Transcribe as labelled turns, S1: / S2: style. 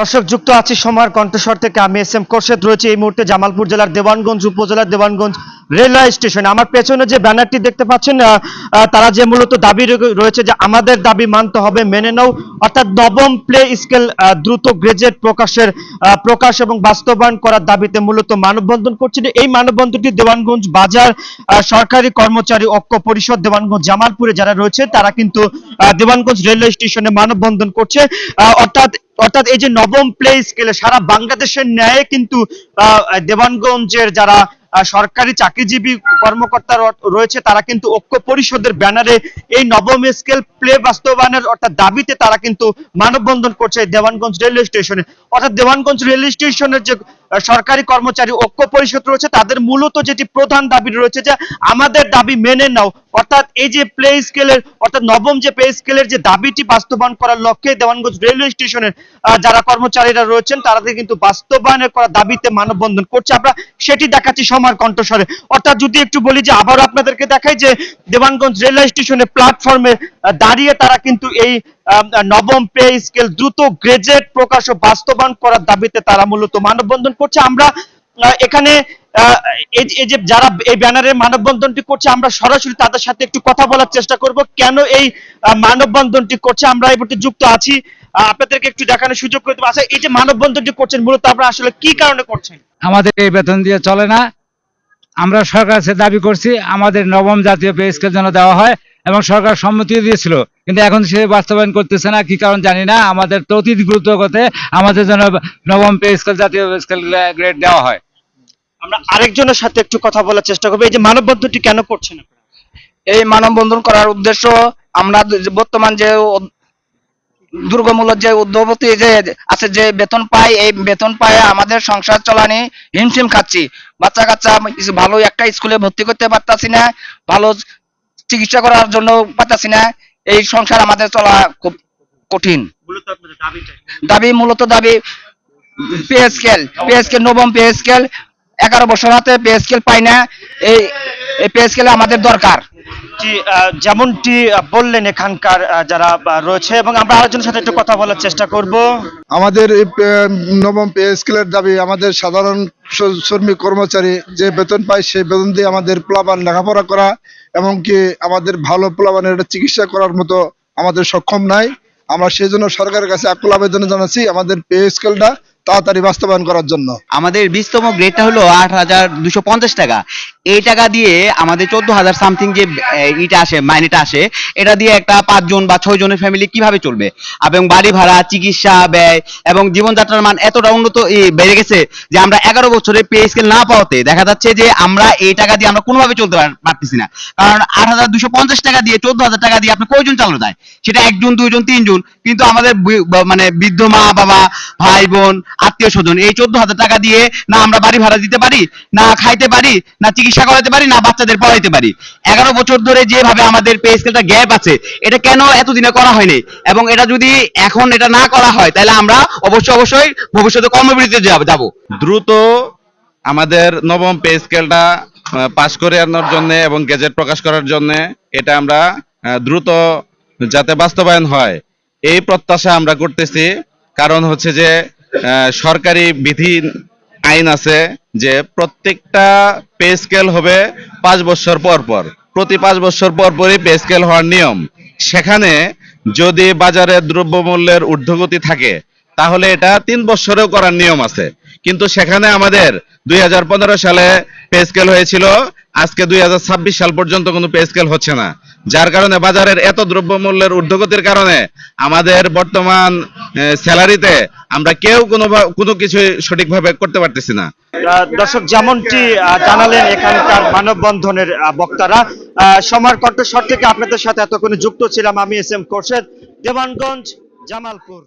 S1: দর্শক, যুক্ত আছি সময়ের কণ্ঠস্বর থেকে। আমি এস এম কোরশেদ রয়েছে এই মুহূর্তে জামালপুর জেলার দেওয়ানগঞ্জ উপজেলার দেওয়ানগঞ্জ রেলওয়ে স্টেশনে। আমার পেছনে যে ব্যানারটি দেখতে পাচ্ছেন তারা যে মূলত দাবি রয়েছে যে আমাদের দাবি মানতে হবে, মেনে নাও। অর্থাৎ নবম প্লে স্কেল দ্রুত গ্রেজেট প্রকাশের প্রকাশ এবং বাস্তবায়ন করার দাবিতে মূলত মানববন্ধন করছেন এই মানববন্ধনটি দেওয়ানগঞ্জ বাজার সরকারি কর্মচারী ঐক্য পরিষদ দেওয়ানগঞ্জ জামালপুরে যারা রয়েছে, তারা কিন্তু দেওয়ানগঞ্জ রেলওয়ে স্টেশনে মানববন্ধন করছে। অর্থাৎ অর্থাৎ এই যে নবম প্লে স্কেলে সারা বাংলাদেশের ন্যায় কিন্তু দেবানগঞ্জের যারা সরকারি চাকরিজীবী কর্মকর্তা রয়েছে, তারা কিন্তু ঐক্য পরিষদের ব্যানারে এই নবম স্কেল প্লে বাস্তবায়নের অর্থাৎ দাবিতে তারা কিন্তু মানববন্ধন করছে দেওয়ানগঞ্জ রেলওয়ে স্টেশনে। অর্থাৎ দেওয়ানগঞ্জ রেলওয়ে স্টেশনের যে সরকারি কর্মচারী ঐক্য পরিষদ রয়েছে, তাদের মূলত যেটি প্রধান দাবি রয়েছে যে আমাদের দাবি মেনে নাও। অর্থাৎ এই যে প্লে স্কেলের অর্থাৎ নবম যে পে স্কেলের যে দাবিটি বাস্তবায়ন করার লক্ষ্যে দেওয়ানগঞ্জ রেলওয়ে স্টেশনের যারা কর্মচারীরা রয়েছেন তারা কিন্তু বাস্তবায়নের করার দাবিতে মানববন্ধন করছে। আমরা সেটি দেখাচ্ছি সমার কণ্ঠস্বরে। অর্থাৎ যদি একটু বলি যে আবারও আপনাদেরকে দেখাই যে দেওয়ানগঞ্জ রেলওয়ে স্টেশনে প্ল্যাটফর্মে দাঁড়িয়ে তারা কিন্তু এই নবম পে স্কেল দ্রুত গ্রেজেট প্রকাশ ও বাস্তবায়ন করার দাবিতে তারা মূলত মানববন্ধন করছে। আমরা এখানে এই যে- যারা এই ব্যানারে মানববন্ধনটি করছে, আমরা সরাসরি তাদের সাথে একটু কথা বলার চেষ্টা করব। কেন এই মানববন্ধনটি করছে? আমরা এই যুক্ত আছি। আপনাদেরকে একটু দেখানোর সুযোগ করে দেবো। আচ্ছা এই যে মানববন্ধনটি করছেন, মূলত আপনারা আসলে কি কারণে করছেন?
S2: আমাদের এই বেতন দিয়ে চলে না। আমরা সরকার কাছে দাবি করছি, আমাদের নবম জাতীয় পে স্কেল যেন দেওয়া হয়। এবং সরকার সম্মতি দিয়েছিল। কিন্তু এখন সে বাস্তবায়ন করতেছে না কি কারণ জানি না। আমাদের তো অতি দ্রুত গতে আমাদের যেন নবম পে স্কেল জাতীয় স্কেল গ্রেড দেওয়া হয়।
S1: আমরা আরেকজনের সাথে একটু কথা বলার চেষ্টা করব। এই যে মানববন্ধনটি কেন করছেন আপনারা?
S3: এই মানববন্ধন করার উদ্দেশ্য আমরা বর্তমান যে দুর্গমূলক যে উদ্যোগপতি যে আছে যে বেতন পাই এই বেতন পায়ে আমাদের সংসার চলানি হিমশিম খাচ্ছি। বাচ্চা কাচ্চা ভালো একটা স্কুলে ভর্তি করতে পারতাছি না ভালো চিকিৎসা করার জন্য পাচ্ছি না। এই সংসার আমাদের চলা খুব কঠিন। দাবি মূলত দাবি pay scale scale pay scale নবম পেস্কেল এগারো বছর হাতে পেস্কেল পাই না। এই এই পে আমাদের দরকার।
S1: যেমনটি বললেন এখানকার যারা রয়েছে এবং আমরা আরেকজনের সাথে একটু কথা বলার চেষ্টা করব।
S4: আমাদের নবম পে স্কেলের দাবি, আমাদের সাধারণ শ্রমিক কর্মচারী যে বেতন পায়, সেই বেতন দিয়ে আমাদের প্লাবান লেখাপড়া করা, এমনকি আমাদের ভালো প্লাবানের চিকিৎসা করার মতো আমাদের সক্ষম নাই। আমরা সেই জন্য সরকারের কাছে আকুল আবেদন জানাচ্ছি, আমাদের পে স্কেলটা তাড়াতাড়ি বাস্তবায়ন করার জন্য।
S5: আমাদের বিশতম গ্রেডটা হলো আট হাজার দুশো পঞ্চাশ টাকা। এই টাকা দিয়ে আমাদের চোদ্দ হাজার সামথিং যে ইটা আসে মাইনেটা আসে, এটা দিয়ে একটা পাঁচজন বা ছয় জনের ফ্যামিলি কীভাবে চলবে? এবং বাড়ি ভাড়া, চিকিৎসা, ব্যয় এবং জীবনযাত্রার মান এতটা উন্নত বেড়ে গেছে যে আমরা এগারো বছরে পে স্কেল না পাওয়াতে দেখা যাচ্ছে যে আমরা এই টাকা দিয়ে আমরা কোনোভাবে চলতে পারতেছি না। কারণ আট হাজার দুশো পঞ্চাশ টাকা দিয়ে, চোদ্দ হাজার টাকা দিয়ে আপনি কয়জন চালানো যায়? সেটা একজন, দুইজন, তিনজন। কিন্তু আমাদের মানে বৃদ্ধ মা বাবা ভাই বোন আত্মীয় স্বজন এই চোদ্দ হাজার টাকা দিয়ে না আমরা বাড়ি ভাড়া দিতে পারি, না খাইতে পারি, না চিকিৎসা করাতে পারি, না বাচ্চাদের পড়াইতে পারি। এগারো বছর ধরে যেভাবে আমাদের পে স্কেলটা গ্যাপ আছে, এটা কেন এতদিনে করা হয়নি? এবং এটা যদি এখন এটা না করা হয়, তাহলে আমরা অবশ্যই অবশ্যই ভবিষ্যতে কর্মবিরতিতে যাব
S6: দ্রুত আমাদের নবম পে স্কেলটা পাশ করে আনার জন্য এবং গেজেট প্রকাশ করার জন্য এটা আমরা দ্রুত যাতে বাস্তবায়ন হয়। এই প্রত্যাশা আমরা করতেছি। কারণ হচ্ছে যে সরকারি বিধি আইন আছে যে প্রত্যেকটা পে স্কেল হবে পাঁচ বছর পর পর। প্রতি পাঁচ বছর পর পরই পে স্কেল হওয়ার নিয়ম। সেখানে যদি বাজারে দ্রব্যমূল্যের ঊর্ধ্বগতি থাকে, তাহলে এটা তিন বছরেও করার নিয়ম আছে। কিন্তু সেখানে আমাদের দুই হাজার পনেরো সালে পে স্কেল হয়েছিল আজকে দুই হাজার ছাব্বিশ সাল পর্যন্ত কোনো পে স্কেল হচ্ছে না। যার কারণে বাজারের এত দ্রব্যমূল্যের ঊর্ধ্বগতির কারণে আমাদের বর্তমান স্যালারিতে আমরা কেউ কোনো কোনো কিছু সঠিকভাবে করতে পারতেছি না।
S1: দর্শক যেমনটি জানালেন এখানকার মানববন্ধনের বক্তারা আহ, সময়ের কণ্ঠস্বর থেকে আপনাদের সাথে এতক্ষণ যুক্ত ছিলাম আমি এস এম কোরশেদ দেবানগঞ্জ জামালপুর।